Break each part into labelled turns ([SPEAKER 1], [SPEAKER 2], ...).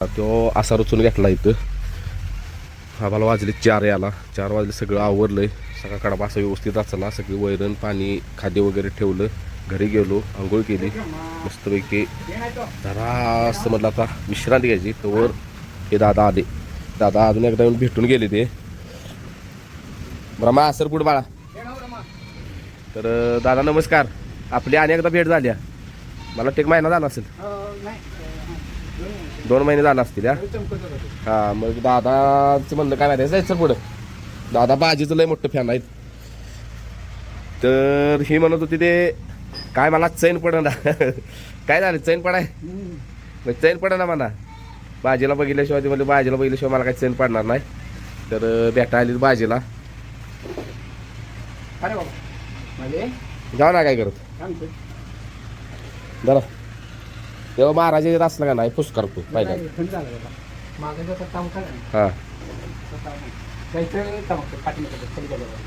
[SPEAKER 1] तो असा रचून घेतला इथं. आम्हाला वाजले चार याला चार वाजले सगळं आवरलंय. सगळा कडबा असा व्यवस्थित असला. सगळी वैरण पाणी खाद्य वगैरे ठेवलं. घरी गेलो आंघोळ केली. मस्तपैकी जरास म्हटलं आता विश्रांती घ्यायची. तर हे दादा आले. दादा अजून एकदा येऊन भेटून गेले ते. ब्रमा असर कुठ बाळा. तर दादा नमस्कार. आपली आणि एकदा भेट झाली. मला ते एक महिना झाला असेल. दोन महिने झाला असतील हा? हा मग दादाचं म्हणलं काय माहिती जायचं पुढं. दादा बाजीचं लय मोठं फॅन आहेत. तर ही म्हणत होती ते काय मला चैन पडना काय झालं? चैन पडाय? मग चैन पडना म्हणा. बाजीला बघितल्याशिवाय ती म्हणली बाजीला बघितल्याशिवाय मला काही चैन पडणार नाही. तर भेटा आली बाजीला.
[SPEAKER 2] म्हणजे?
[SPEAKER 1] जाऊ ना काय करत? जरा. तेव्हा महाराज येत असला का नाही? फुस करतो पाहिजे हा.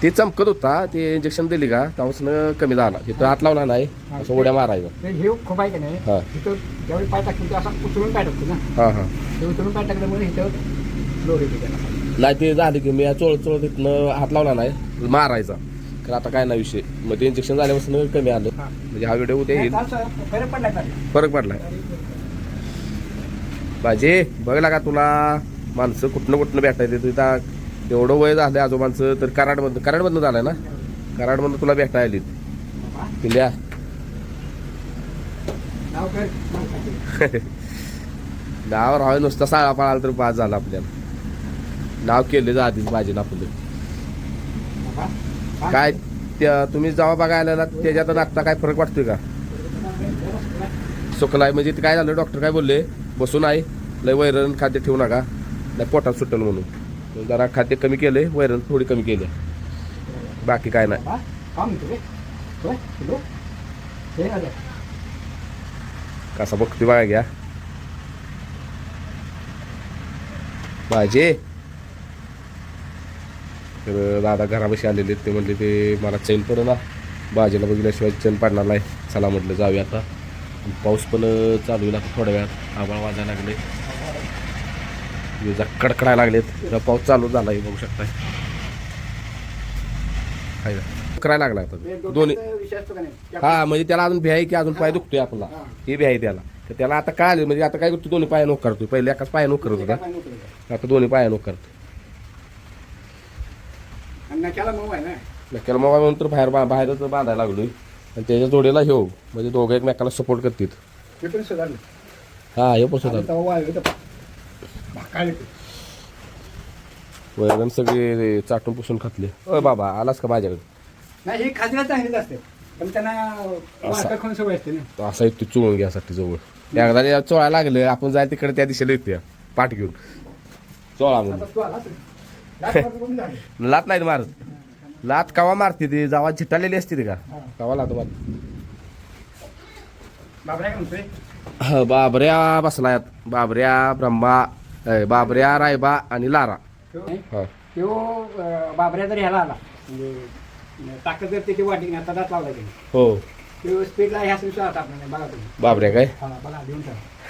[SPEAKER 1] ते चमकत होता ते इंजेक्शन दिली का तेव्हापासून कमी झाला. तिथं हात लावला नाही असं उड्या मारायचं.
[SPEAKER 2] ते हे खूप आहे की नाही
[SPEAKER 1] हा.
[SPEAKER 2] इथं ज्यावेळी पाय टाकतो ते असं उचलून पाय टाकतो ना.
[SPEAKER 1] हा हा.
[SPEAKER 2] ते उचलून पाय टाकल्यामुळे इथं लोड येतो त्याला.
[SPEAKER 1] नाही ते झाले की मी चोळ चोळ तिथनं हात लावला नाही मारायचा. तर आता काय नाही विषय. मग ते इंजेक्शन झाल्यापासून कमी आलं.
[SPEAKER 2] हा.
[SPEAKER 1] म्हणजे हा व्हिडिओ उद्या येईल.
[SPEAKER 2] फरक पडला
[SPEAKER 1] फरक पडलाय बाजे बघला का तुला. माणसं कुठनं कुठनं भेटायचे तिथं एवढं वय झालं आजोबांचं तर कराडमधनं कराडमधनं झालंय ना? कराडमधनं तुला भेटायला आलीत. पिल्या.
[SPEAKER 2] नाव काय?
[SPEAKER 1] नाव राहावे नुसता साळा पळाला तर पास झाला आपल्याला. नाव केले आधीच बाजीला आपलं. काय त्या तुम्ही जेव्हा बघायला त्याच्यात आत्ता काय फरक वाटतोय का? सुकलाय म्हणजे ते काय झालं? डॉक्टर काय बोलले? बसून आहे लय वैरण खाद्य ठेवू नका. नाही पोटात सुटल म्हणून. जरा खाद्य कमी केले वैरण थोडी कमी केली. बाकी काय नाही. कसा बघतोय बघा घ्या. माझे तर दादा घरापाशी आलेले ते म्हणले ते मला चैन पडला बाजीला बघितल्याशिवाय चैन पडणार नाही. चला म्हटलं जाऊया आता. पाऊस पण चालू लागतो थोड्या वेळात. आभाळ वाजायला लागले. विजा कडकडायला लागलेत. पाऊस चालू झाला आहे बघू शकताय. हाय का? करायला लागला आता. दोन्ही हा म्हणजे त्याला अजून भ्याय की अजून पाय दुखतोय आपला.
[SPEAKER 2] हे
[SPEAKER 1] भ्याय त्याला. तर त्याला आता काय आलं म्हणजे आता काय करतो दोन्ही पाय नोक करतोय पहिले एकाच पाय नोक करत होता. आता दोन्ही पाय नोक करतो
[SPEAKER 2] नक्याला मऊ आहे ना?
[SPEAKER 1] मग नंतर बाहेर बा- बाहेरच बांधायला लागलोय. आणि त्याच्या जोडीला ह्यो म्हणजे दोघं एकमेकाला सपोर्ट करतात
[SPEAKER 2] ते पण सुधारलं.
[SPEAKER 1] हा हे पण सुद्धा
[SPEAKER 2] आणि तेव्हा वाळलं तर भाकायला ते.
[SPEAKER 1] वैरण सगळे चाटून पुसून खातले. अ बाबा आलास का माझ्याकडे?
[SPEAKER 2] नाही ही खाजरा चांगलीच असते. पण त्यांना वाटत खाऊन सवय असते ना.
[SPEAKER 1] तो असा येतो चोळून घ्यासाठी जवळ. एकदा चोळायला लागलं आपण जाय तिकडे त्या दिशेला येते पाठ घेऊन. चोळा म्हणून.
[SPEAKER 2] आता तू आला तर.
[SPEAKER 1] लात नाही मारत. लात कवा मारते ती? जेव्हा झिटालेली असते ती का. कवा लात मार बाबऱ्या बसलाय बाबऱ्या ब्रह्मा बाबऱ्या रायबा आणि लारा.
[SPEAKER 2] तो-
[SPEAKER 1] हा.
[SPEAKER 2] बाबऱ्या जर ह्याला आला म्हणजे ताकद जर त्याची वाटी आता दात लावला की
[SPEAKER 1] हो.
[SPEAKER 2] तो स्पीडला ह्या आता आपण बघा तुम्ही.
[SPEAKER 1] बाबऱ्या काय?
[SPEAKER 2] बघा देऊन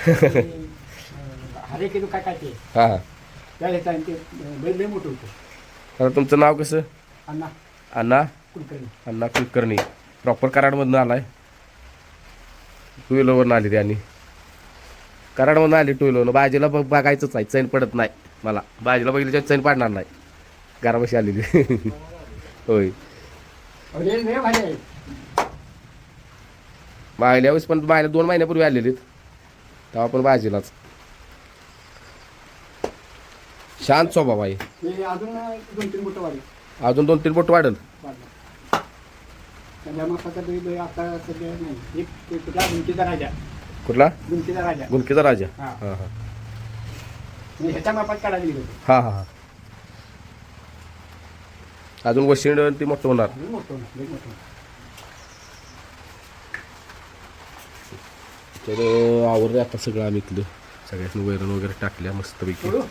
[SPEAKER 2] हरे किलो काय काय ते?
[SPEAKER 1] हा.
[SPEAKER 2] त्या ह्याचा आणि ते अं, बैल लय मोठं होतं.
[SPEAKER 1] आता तुमचं नाव कसं?
[SPEAKER 2] अण्णा.
[SPEAKER 1] अण्णा?
[SPEAKER 2] कुलकर्णी.
[SPEAKER 1] अण्णा कुलकर्णी. प्रॉपर कराडमधनं आलाय. टू व्हीलरवरनं आली त्यांनी कराडमधनं आली टू व्हीलरनं बाजीला बघ बघायचंच आहे. चैन पडत नाही मला. बाजीला बघितल्याच्या चैन पडणार नाही. घरापाशी आलेली. होय.
[SPEAKER 2] आहे.
[SPEAKER 1] मागल्या वेळेस पण मागल्या दोन महिन्यापूर्वी आलेलीत. तेव्हा पण बाजीलाच. शांत स्वभाव आहे
[SPEAKER 2] हे. अजून दोन तीन वाढलं.
[SPEAKER 1] अजून दोन तीन बोट वाढल.
[SPEAKER 2] आता सध्या नाही. एक ते कुठला गुंकीचा राजा.
[SPEAKER 1] कुठला?
[SPEAKER 2] गुंकीचा राजा. हा.
[SPEAKER 1] हा हा.
[SPEAKER 2] म्हणजे ह्याच्या मापात काढायला गेलो होतो.
[SPEAKER 1] हा हा हा. अजून वशिंड ती मोठं होणार.
[SPEAKER 2] मोठं होणार, मोठं होणार.
[SPEAKER 1] तर आवडलं आता सगळं आम्ही इथलं. सगळ्यातनं वैरण वगैरे टाकल्या मस्तपैकी.
[SPEAKER 2] सोडू?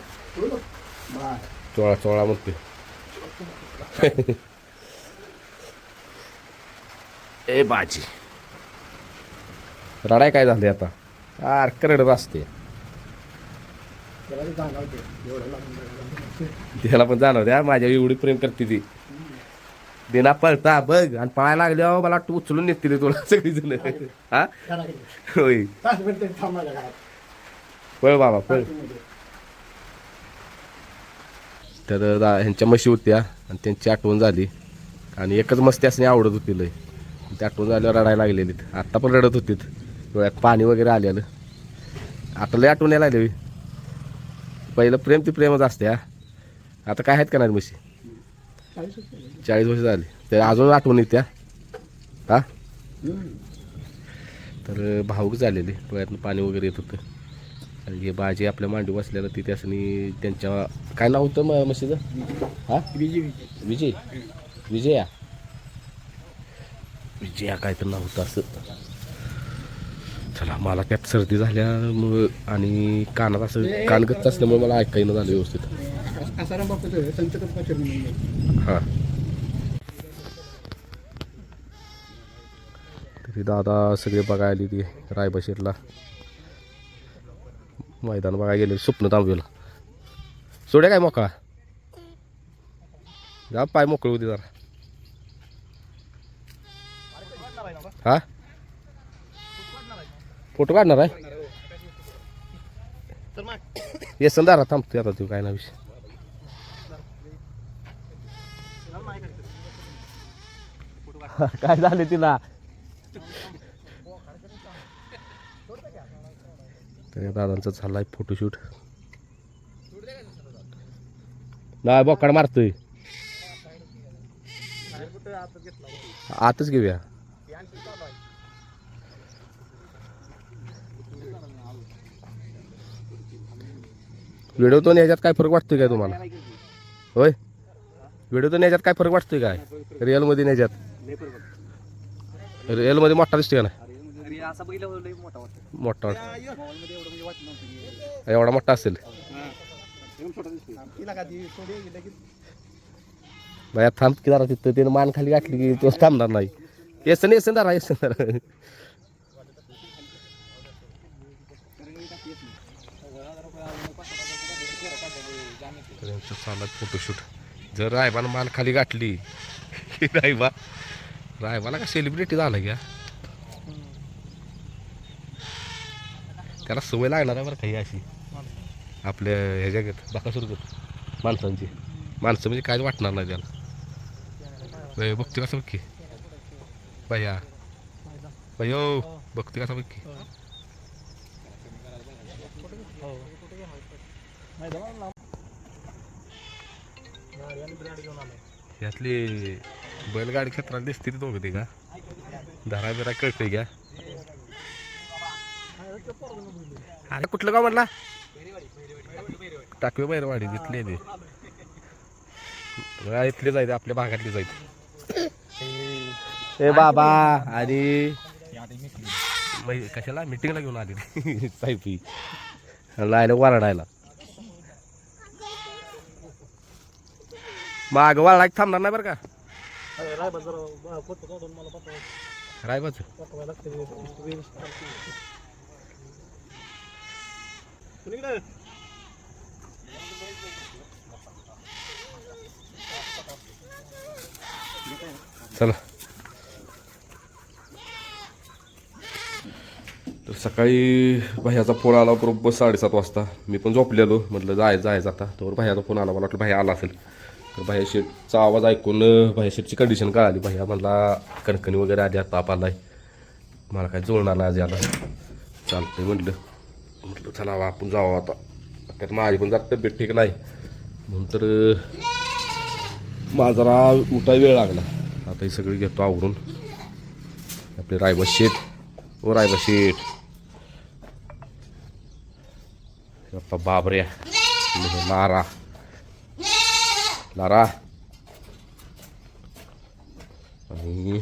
[SPEAKER 1] चोळा चोळा म्हणते ए बाजी रडाय काय झाले आता आर करड असते
[SPEAKER 2] त्याला
[SPEAKER 1] पण जाणवते माझ्या एवढी प्रेम करते ती देना पळता बघ आणि पाहायला लागल्यावर मला वाटतं उचलून नेतील तुला सगळी जण हा. होय. पळ बाबा पळ. तर दा- ह्यांच्या म्हशी होत्या आणि त्यांची आठवण झाली. आणि एकच मस्ती असणे आवडत होती लय. ती आठवण झाल्यावर रडायला लागलेली आत्ता पण रडत होती डोळ्यात पाणी वगैरे आलेलं. आता लय आठवण यायला लागली. पहिलं प्रेम ती प्रेमच असते हा. आता काय आहेत का नाही म्हशी?
[SPEAKER 2] चाळीस वर्ष झाली.
[SPEAKER 1] तर अजून आठवण येत्या. हा? तर भाऊक झालेली. डोळ्यातनं पाणी वगैरे येत होतं. आणि हे बाजी आपल्या मांडी बसलेलं ती त्यासनी त्यांच्या काय नाव होतं म- म्हशीचं? हा?
[SPEAKER 2] विजय विजय.
[SPEAKER 1] विजय? विजया? काय तर नाव होतं असं. चला मला त्यात सर्दी झाल्यामुळं आणि कानात असं कानगत असल्यामुळे मला ऐकायनं झालं व्यवस्थित. हां. तरी दादा सगळे बघायला आली ती रायबशीरला. मैदान बघायला गेले स्वप्न तांबवेला सोड्या काय मोकळा? जा पाय मोकळे होते जरा. हा? फोटो काढणार आहे? येसन दारा थांबतोय आता तू काय ना विषय. काय झाले तिला? तर दादांचा आहे फोटोशूट नाही बोकाड मारतोय. आतच घेऊया. व्हिडिओ तो याच्यात काय फरक वाटतोय काय तुम्हाला? होय? व्हिडिओ तो याच्यात काय फरक वाटतोय काय? रिअलमध्ये मध्ये रिअलमध्ये मोठा दिसतोय का नाही?
[SPEAKER 2] असा बैल लय मोठा वाटतो.
[SPEAKER 1] मोठा वाटतो.
[SPEAKER 2] मध्ये एवढं म्हणजे वाटत नव्हतं
[SPEAKER 1] एवढा मोठा असेल.
[SPEAKER 2] तिला का ती थोडी लगेच?
[SPEAKER 1] बाया थांब की जरा तिथं त्यानं मान खाली घातली की तो थांबणार नाही. येसन येसन येसन जरा. त्यांचं चालत फोटोशूट जर रायबानं मान खाली गाठली की रायबा रायबाला का सेलिब्रिटी झाला घ्या त्याला सवय लागणार आहे बरं काही अशी. आपल्या ह्याच्यागत बाकासुरगत माणसांची. माणसं म्हणजे काय वाटणार नाही त्याला. बघते कसं बघ की बाया बायो हो, बघते कसं बघ की यातली बैलगाडी क्षेत्रात दिसते ती दोघं ते का? धरा बिरा कळते का? अरे कुठलं गाव म्हटला? टाकवे बैरवाडी तिथले ते. इथले जायचे आपल्या भागातले जायचे ए बाबा आणि मै- कशाला? मिटिंगला घेऊन आली. साहेबी लायला वरडायला. माग वरडा थांबणार नाही बरं का? रायबाच चला. तर सकाळी भैयाचा फोन आला बरोबर साडेसात वाजता. मी पण झोपलेलो. म्हटलं जाय जायचं आता तर भैयाचा फोन आला. मला वाटलं भाई आला असेल. तर भाया शेटचा आवाज ऐकून भाया शेटची कंडिशन कळाली. भाया म्हणला कणकणी वगैरे आधी आता ताप आलाय. मला काय जुळणार नाही आज याला. चालतंय म्हटलं. म्हटलं चला आपण जावं आता. त्यात माझी पण जात तब्येत ठीक नाही. नंतर तर माझा उठाय वेळ लागला. आता हे सगळी घेतो आवरून. आपले रायबा शेठ. ओ रायबा शेठ. बाप्पा बाबऱ्या लारा लारा आणि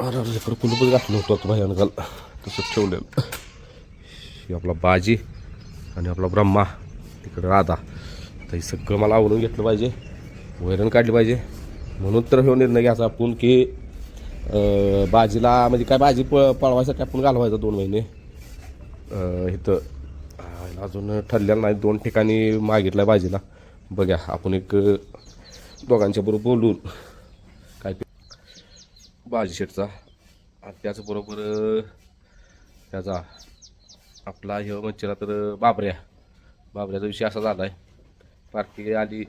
[SPEAKER 1] अरे अरे इकडं कुलूपच घातलं होतं आता भयानक तसंच ठेवलेलं. ही आपला बाजी आणि आपला ब्रह्मा तिकडं राधा. तर हे सगळं मला आवडून घेतलं पाहिजे वैरण काढली पाहिजे. म्हणून तर हे निर्णय घ्यायचा आपण की बाजीला म्हणजे काय बाजी प पळवायसाठी आपण घालवायचं दोन महिने. इथं अजून ठरलेलं नाही. दोन ठिकाणी मागितलं आहे बाजीला. बघा आपण एक दोघांच्याबरोबर दोघांच्या बरोबर बोलून काय बाजी शेटचा आणि त्याचबरोबर त्याचा आपला हे मच्छीला तर बाबऱ्या. बाबऱ्याचा विषय असा झाला आहे पार्टी आली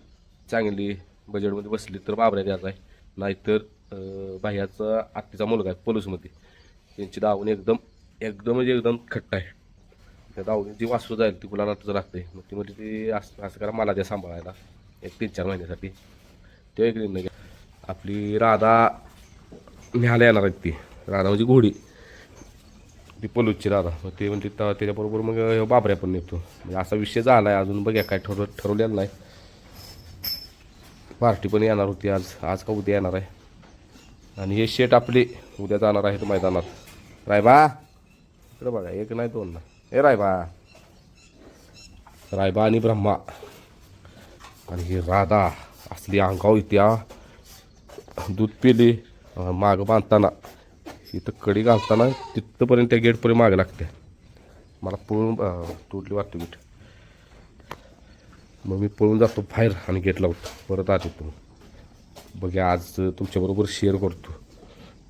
[SPEAKER 1] चांगली बजेटमध्ये बसली तर बाबऱ्या द्यायचा आहे. नाहीतर भाह्याचा बाह्याचा आत्तीचा मुलगा आहे पोलूसमध्ये. त्यांची दावणी एकदम एकदम म्हणजे एकदम खट्ट आहे. त्या दावणी जी वासू जाईल ती गुलाला तुझं लागते मग ती म्हणजे ती असं असं करा मला द्या सांभाळायला. एक तीन चार महिन्यासाठी. ते एक निर्णय आपली राधा न्यायला येणार आहेत ती. राधा म्हणजे घोडी. ती पलूची राधा मग ते म्हणजे त- त्याच्याबरोबर मग बाबऱ्या पण निघतो म्हणजे असा विषय झाला आहे अजून बघ्या काय ठरव ठरवलेलं नाही. पार्टी पण येणार होती आज. आज का उद्या येणार आहे. आणि हे शेट आपले उद्या जाणार आहेत मैदानात. रायबा इकडं बघा एक नाही दोन ना हे रायबा. रायबा आणि ब्रह्मा. आणि ही राधा असली अंगाव इत्या दूध पिली माग मागं बांधताना. इथं कडी घालताना तिथंपर्यंत त्या गेटपर्यंत मागे लागते मला पळून तुटली वाटतं मीठ. मग मी पळून जातो बाहेर आणि गेट लावतो परत आत येतो. बघा आज तुमच्याबरोबर शेअर करतो.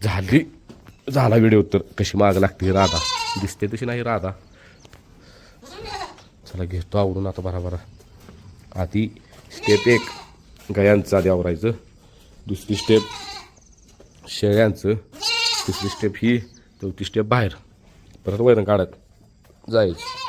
[SPEAKER 1] झाली झाला व्हिडिओ तर. कशी माग लागते राधा. दिसते तशी नाही राधा. चला घेतो आवडून आता बरा बरा. आधी स्टेप एक गयांचं आधी आवरायचं. दुसरी स्टेप शेळ्यांचं. तिसरी स्टेप ही चौथी स्टेप बाहेर. परत वैरण काढत जायचं.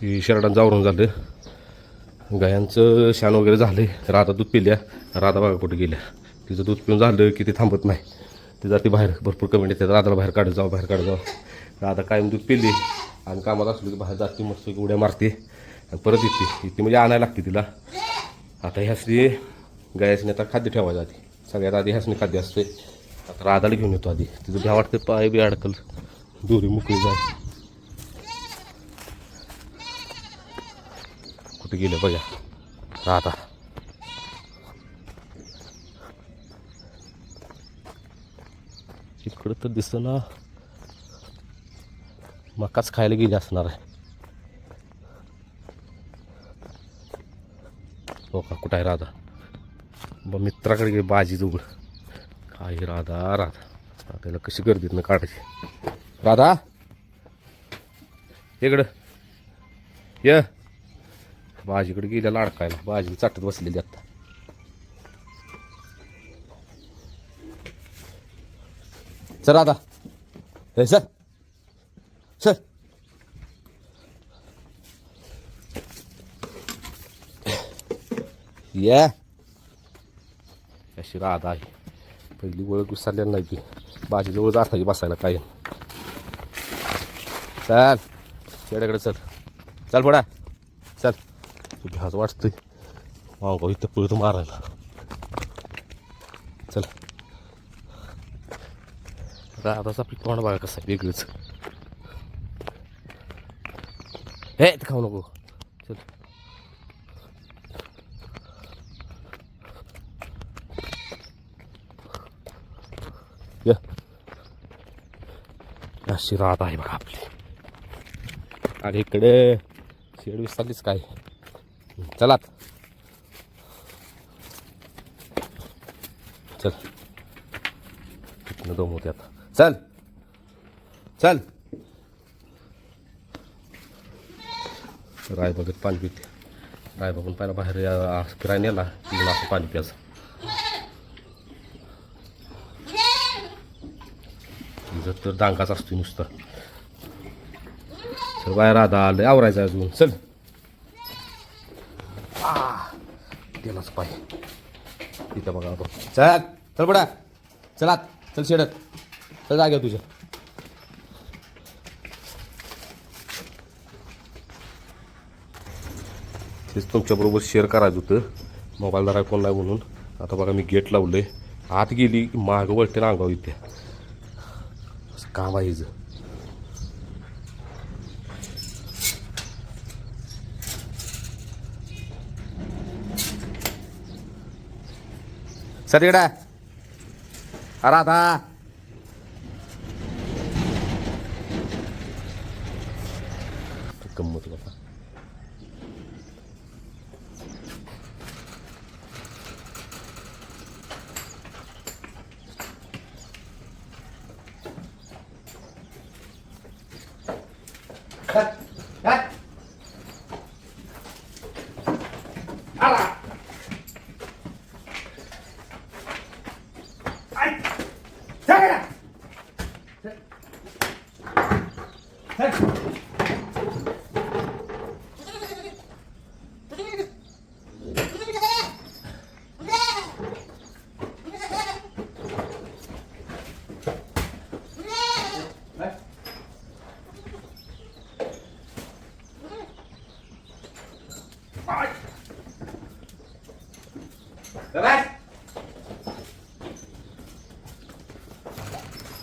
[SPEAKER 1] की शर्टांचं आवरून झालं. गायांचं शान वगैरे झालं राधा दूध पिल्या. राधा बघा कुठे गेल्या? तिचं दूध पिऊन झालं की ते थांबत नाही. ते जाते बाहेर. भरपूर कमेंट येतात. राधाला बाहेर काढत जाऊ बाहेर काढत जाऊ राधा कायम दूध पिली आणि कामात असलं की बाहेर जाते मस्त उड्या मारते आणि परत येते. इथे म्हणजे आणायला लागते तिला. आता ह्यासनी गायासनी आता खाद्य ठेवायचं आधी. सगळ्यात आधी ह्यासनी खाद्य असते आता राधाला घेऊन येतो आधी. तिचं भ्या वाटतं पाय बी अडकल. दोरी मुकळी जाय कुठे गेले बघा राधा इकडं तर दिसना मकाच खायला गेली असणार आहे. हो का कुठं आहे राधा? ब मित्राकडे गेली बाजी जवळ काय राधा राधा. त्याला कशी गर्दीत ना काढायची. राधा? इकडं. ये. भाजीकडे गेल्या लाडकायला. भाजी चाटत बसलेली आता. चल आता. हे सर चल. या. अशी राधा आहे. पहिली ओळख विसरलेली नाही ती. बाजीजवळ नाही बसायला काय चल. चेड्याकडे चल. चल पडा तू भ्यास वाटतंय इथं पळत मारायला. चल. राधाचा पीक तोंड बघा कसं आहे वेगळंच. हे ते खाऊ नको. चल. अशी रात आहे बघा आपली. आणि इकडे शेड विसरलीच काय? चला. चल. तिथनं दम होते आता. चल. चल. राय बघत पाणी पिते. राय बघून पहिला बाहेर या- फिरायला नेला. की मला असं पाणी प्यायचं. तर दांगाच असतो नुसतं. चल बाहेर आधा आलं आवरायचं अजून चल. केलाच पाय तिथं बघा बघ चल चल बडा. चला चल शेडत. चल जाग्या तुझ्या तेच तुमच्याबरोबर शेअर करायचं होतं. मोबाईल जरा कोण नाही म्हणून. आता बघा मी गेट लावलंय. आत गेली की मागं वळते ना अंगावर इथे. असं काम आहे हिचं. सर तिकडे राधा गंमत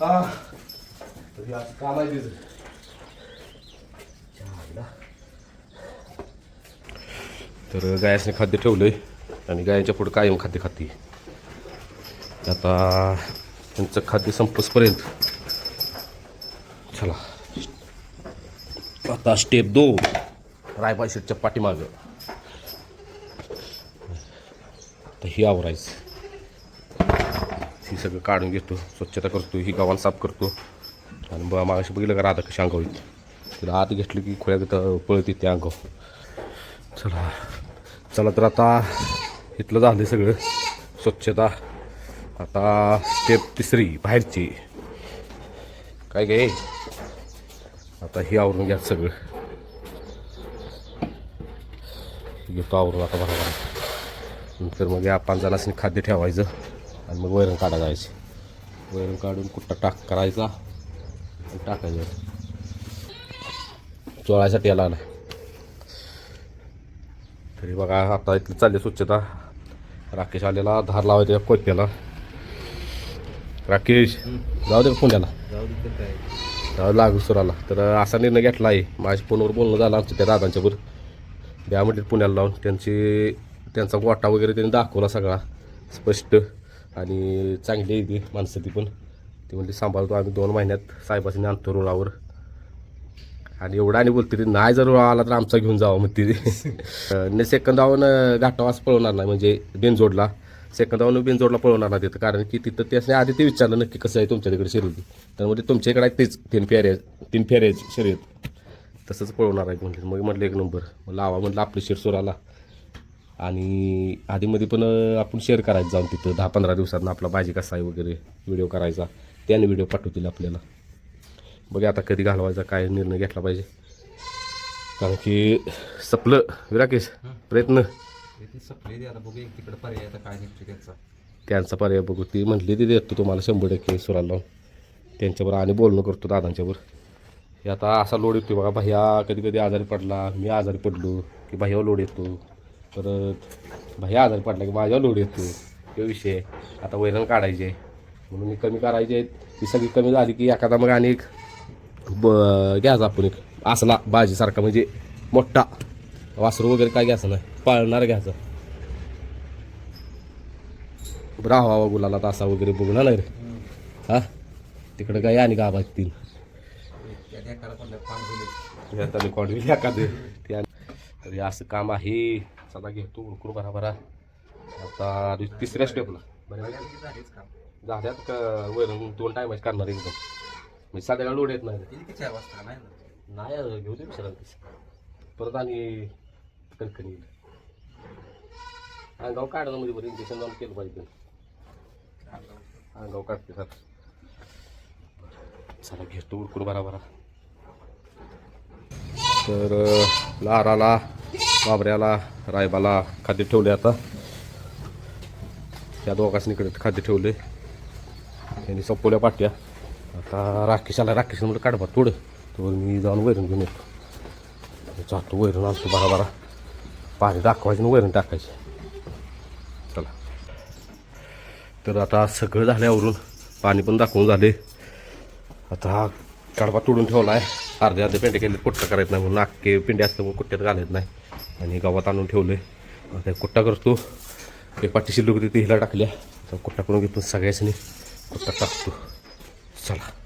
[SPEAKER 1] आज काम आहे तिचं. तर गायासने खाद्य ठेवलंय आणि गायांच्या पुढे कायम खाद्य खाते. आता त्यांचं खाद्य संपसपर्यंत. चला. आता स्टेप दोन. रायबा शेटच्या पाठीमागं. तर ही आवरायचं. ती सगळं काढून घेतो स्वच्छता करतो ही गावाला साफ करतो. आणि बा मागाशी बघितलं का राधा कशी अंगावर येते. तिला आत घेतलं की खोळ्यात इथं पळत येते चला चला तर आता इथलं झालं सगळं. स्वच्छता. आता स्टेप तिसरी बाहेरची. काय गे आता ही आवरून घ्या सगळं. घेतो आवरून आता बरोबर नंतर मग या पाच जणांनी खाद्य ठेवायचं. आणि मग वैरण काढा जायचं. वैरण काढून कुठं टाक करायचा आणि टाकायचं. चोळायसाठी याला आला तरी बघा आता इथली चालली स्वच्छता. राकेश आलेला धार लावायचा कोयत्याला राकेश जाऊ दे पुण्याला जाऊ लागू सुराला. तर असा निर्णय घेतला आहे माझ्या फोनवर बोलणं झालं आमच्या त्या दादांच्यावर द्या म्हटलं पुण्याला लावून. त्यांची त्यांचा गोटा वगैरे त्यांनी दाखवला सगळा. स्पष्ट. आणि चांगली आहे ती माणसं ती पण. ती म्हणली सांभाळतो आम्ही दोन महिन्यात साहेबांनी आणतो रुळावर. आणि एवढा आणि बोलते ती नाही जर रुळा आला तर आमचा घेऊन जावं म्हणते ती. सेकंद धावून घाटावास पळवणार नाही म्हणजे बेनजोडला. सेकंद धावून बेनजोडला पळवणार नाही तिथं कारण की तिथं त्याने आधी ते विचारलं नक्की कसं आहे तुमच्या तिकडे शर्यती. तर म्हणजे तुमच्या इकडे तेच तीन फेऱ्या तीन फेऱ्या शर्यत. तसंच पळवणार आहे म्हणले. मग म्हटलं एक नंबर. मग लावा म्हटलं आपलं शिरसोराला आणि आधीमध्ये पण आपण शेअर करायचं जाऊन तिथं. दहा पंधरा दिवसात आपला भाजी कसा आहे वगैरे व्हिडिओ करायचा. त्याने व्हिडिओ पाठवतील आपल्याला. बघा आता कधी घालवायचा काय निर्णय घेतला पाहिजे. कारण की सपलं. विराकेश प्रयत्न.
[SPEAKER 3] ती सपली ती आता बघू एक तिकडे पर्याय आता काय निघतो त्याचा.
[SPEAKER 1] त्यांचा पर्याय बघू. ती म्हटली ती देतो तुम्हाला शंभर टक्के सुराला लावून. त्यांच्यावर आणि बोलणं करतो दादांच्यावर. हे आता असा लोड येतो बघा. भैया कधी कधी आजारी पडला. मी आजारी पडलो की भैयावर लोड येतो. परत भैया आजारी पडला की माझ्यावर लोड येतो तो विषय. आता वैरण काढायचे. म्हणून मी कमी करायचे आहेत. ती सगळी कमी झाली की एखादा मग आणि एक ब घ्यायचा आपण एक. असला बाजीसारखा म्हणजे मोठा. वासरू वगैरे काय घ्यायचं नाही. पाळणार घ्यायचं. राहावा गुलाला तासा वगैरे बघून नाही रे. हा? तिकडे काय आणि गावात तीन. एखादं. असं काम आहे. सदा घेतो उरकून भरा भरा आता तिसऱ्या स्टेपला
[SPEAKER 3] काम
[SPEAKER 1] झाल्यात का वैरण दोन टायमाच करणार एकदम. म्हणजे सध्याला लोड येत नाही.
[SPEAKER 3] किती चार वाजता नाही
[SPEAKER 1] घेऊ दे विश्रांती परत आणि कणकणी अंगाव काढणं म्हणजे बरं इंजेक्शन जाऊन केलं पाहिजे. अंगाव काढते सर. चला घेतो उरकून बरा बरा. तर लाराला बाबऱ्याला रायबाला खाद्य ठेवले आता. त्या दोघांनीकडे खाद्य ठेवले त्यांनी संपवल्या पाट्या. आता राकेशाला राकेश म्हणलं काढबा थोडं तर मी जाऊन वैरण घेऊन येतो. जातो वैरण आणतो बारा बारा. पाणी दाखवायचं आणि वैरण टाकायचे. चला. तर आता सगळं झाल्यावरून पाणी पण दाखवून झाले. आता हा कडबा तोडून ठेवला आहे अर्धे अर्धे पेंडे केले कुट्टा करायचं नाही म्हणून. नाके असतं असल्यामुळे कुट्ट्यात घालत नाही. आणि गावात आणून ठेवले आता एक कुट्टा करतो. एक पाठीशी लोक तिथे हिला टाकल्या. तर कुट्टा करून घेतो सगळ्यासनी. कुट्टा टाकतो. चला.